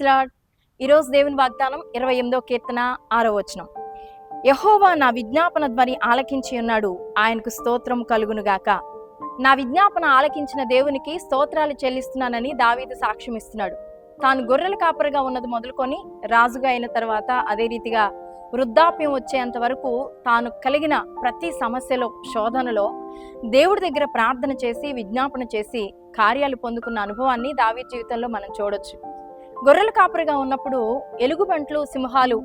Lord ఈరోజు దేవుని వాగ్దానం ఇరవై ఎనిమిదో కీర్తన ఆరో వచనం. యహోవా నా విజ్ఞాపన ధ్వని ఆలకించి ఉన్నాడు ఆయనకు స్తోత్రం కలుగునుగాక నా విజ్ఞాపన ఆలకించిన దేవునికి స్తోత్రాలు చెల్లిస్తున్నానని దావీదు సాక్ష్యం ఇస్తున్నాడు. తాను గొర్రెల కాపరిగా ఉన్నది మొదలుకొని రాజుగా అయిన తర్వాత అదే రీతిగా వృద్ధాప్యం వచ్చేంత వరకు తాను కలిగిన ప్రతి సమస్యలో శోధనలో దేవుడి దగ్గర ప్రార్థన చేసి విజ్ఞాపన చేసి కార్యాలు పొందుకున్న అనుభవాన్ని దావీ జీవితంలో మనం చూడొచ్చు. గొర్రెల కాపరిగా ఉన్నప్పుడు ఎలుగుబంట్లు సింహాలు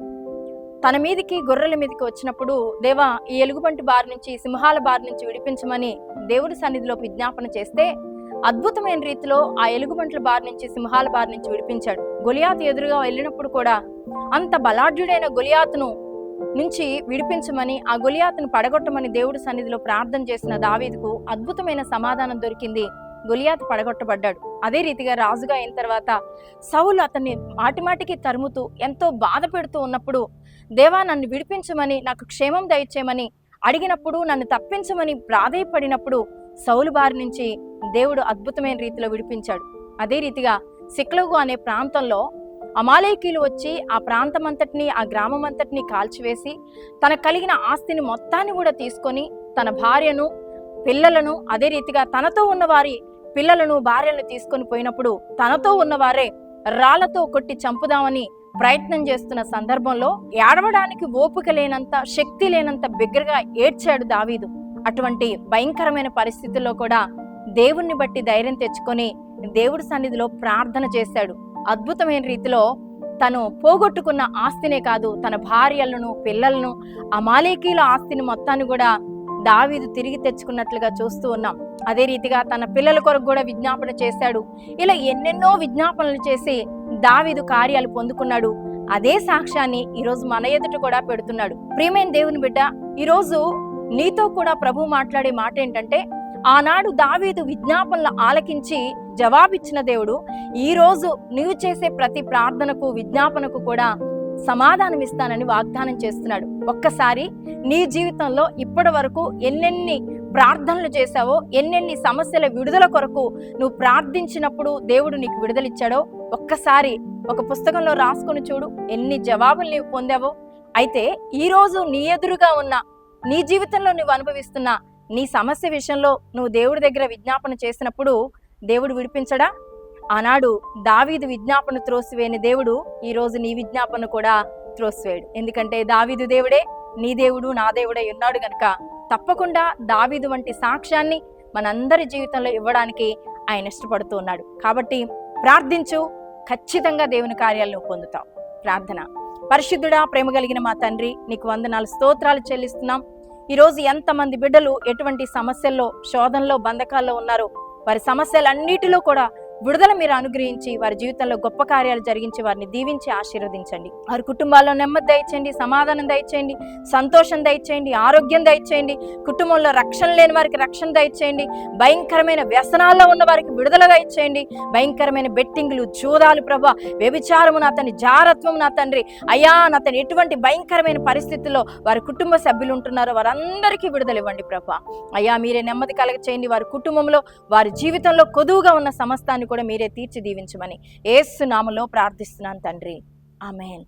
తన మీదికి గొర్రెల మీదకి వచ్చినప్పుడు దేవా ఈ ఎలుగుబంటి బారి నుంచి సింహాల బారి నుంచి విడిపించమని దేవుడి సన్నిధిలో విజ్ఞాపన చేస్తే అద్భుతమైన రీతిలో ఆ ఎలుగుబంట్ల బారి నుంచి సింహాల బారి నుంచి విడిపించాడు. గొలియాతు ఎదురుగా వెళ్ళినప్పుడు కూడా అంత బలాఢ్యుడైన గొలియాతును నుంచి విడిపించమని ఆ గొలియాతును పడగొట్టమని దేవుడి సన్నిధిలో ప్రార్థన చేసిన దావీదుకు అద్భుతమైన సమాధానం దొరికింది. గొలియాతు పడగొట్టబడ్డాడు. అదే రీతిగా రాజుగా అయిన తర్వాత సౌలు అతన్ని మాటిమాటికి తరుముతూ ఎంతో బాధ పెడుతూ ఉన్నప్పుడు దేవా నన్ను విడిపించమని నాకు క్షేమం దయచేయమని అడిగినప్పుడు నన్ను తప్పించమని ప్రాధేయపడినప్పుడు సౌలు బారి నుంచి దేవుడు అద్భుతమైన రీతిలో విడిపించాడు. అదే రీతిగా సిక్లగు అనే ప్రాంతంలో అమాలేకీలు వచ్చి ఆ ప్రాంతం అంతటిని ఆ గ్రామం అంతటిని కాల్చివేసి తన కలిగిన ఆస్తిని మొత్తాన్ని కూడా తీసుకొని తన భార్యను పిల్లలను అదే రీతిగా తనతో ఉన్న వారి పిల్లలను భార్యను తీసుకొని పోయినప్పుడు తనతో ఉన్నవారే రాళ్ళతో కొట్టి చంపుదామని ప్రయత్నం చేస్తున్న సందర్భంలో ఏడవడానికి ఓపిక లేనంత శక్తి లేనంత బిగ్గరగా ఏడ్చాడు దావీదు. అటువంటి భయంకరమైన పరిస్థితుల్లో కూడా దేవుణ్ణి బట్టి ధైర్యం తెచ్చుకొని దేవుడి సన్నిధిలో ప్రార్థన చేశాడు. అద్భుతమైన రీతిలో తను పోగొట్టుకున్న ఆస్తినే కాదు తన భార్యలను పిల్లలను అమాలేకీల ఆస్తిని మొత్తాన్ని కూడా దావీదు తిరిగి తెచ్చుకున్నట్లుగా చూస్తూ ఉన్నాం. అదే రీతిగా తన పిల్లల కొరకు కూడా విజ్ఞాపన చేశాడు. ఇలా ఎన్నెన్నో విజ్ఞాపనలు చేసి దావీదు కార్యాలు పొందుకున్నాడు. అదే సాక్ష్యాన్ని ఈరోజు మన ఎదుట కూడా పెడుతున్నాడు. ప్రియమైన దేవుని బిడ్డ ఈరోజు నీతో కూడా ప్రభు మాట్లాడే మాట ఏంటంటే ఆనాడు దావీదు విజ్ఞాపనలు ఆలకించి జవాబిచ్చిన దేవుడు ఈ రోజు నీవు చేసే ప్రతి ప్రార్థనకు విజ్ఞాపనకు కూడా సమాధానం ఇస్తానని వాగ్దానం చేస్తున్నాడు. ఒక్కసారి నీ జీవితంలో ఇప్పటి వరకు ఎన్నెన్ని ప్రార్థనలు చేశావో ఎన్నెన్ని సమస్యల విడుదల కొరకు నువ్వు ప్రార్థించినప్పుడు దేవుడు నీకు విడుదలిచ్చాడో ఒక్కసారి ఒక పుస్తకంలో రాసుకొని చూడు ఎన్ని జవాబులు నీవు పొందావో. అయితే ఈరోజు నీ ఎదురుగా ఉన్న నీ జీవితంలో నువ్వు అనుభవిస్తున్న నీ సమస్య విషయంలో నువ్వు దేవుడి దగ్గర విజ్ఞాపన చేసినప్పుడు దేవుడు విడిపించడా? ఆనాడు దావీదు విజ్ఞాపన త్రోసివేని దేవుడు ఈరోజు నీ విజ్ఞాపన కూడా త్రోసివేయడు. ఎందుకంటే దావీదు దేవుడే నీ దేవుడు నా దేవుడే ఉన్నాడు గనుక తప్పకుండా దావీదు వంటి సాక్ష్యాన్ని మనందరి జీవితంలో ఇవ్వడానికి ఆయన ఇష్టపడుతూ ఉన్నాడు. కాబట్టి ప్రార్థించు ఖచ్చితంగా దేవుని కార్యాలను పొందుతావు ప్రార్థన. పరిశుద్ధుడా ప్రేమ కలిగిన మా తండ్రి నీకు వందనాలు స్తోత్రాలు చెల్లిస్తున్నాం. ఈరోజు ఎంతమంది బిడ్డలు ఎటువంటి సమస్యల్లో శోధనలో బంధకాల్లో ఉన్నారో వారి సమస్యలన్నిటిలో కూడా విడుదల మీరు అనుగ్రహించి వారి జీవితంలో గొప్ప కార్యాలు జరిగించి వారిని దీవించి ఆశీర్వదించండి. వారి కుటుంబాల్లో నెమ్మది దయచేయండి సమాధానం దయచేయండి సంతోషం దయచేయండి ఆరోగ్యం దయచేయండి కుటుంబంలో రక్షణ లేని వారికి రక్షణ దయచేయండి భయంకరమైన వ్యసనాల్లో ఉన్న వారికి విడుదల దయచేయండి భయంకరమైన బెట్టింగ్లు జూదాలు ప్రభా వ్యభిచారము నా తండ్రి జారత్వం నా తండ్రి అయ్యా నా తండ్రి ఎటువంటి భయంకరమైన పరిస్థితుల్లో వారి కుటుంబ సభ్యులు ఉంటున్నారో వారందరికీ విడుదల ఇవ్వండి ప్రభా. అయ్యా మీరే నెమ్మది కలగ చేయండి వారి కుటుంబంలో వారి జీవితంలో కొదువుగా ఉన్న సమస్తాన్ని కూడా మీరే తీర్చి దీవించమని ఏసు నామలో ప్రార్థిస్తున్నాను తండ్రి. ఆమెన్.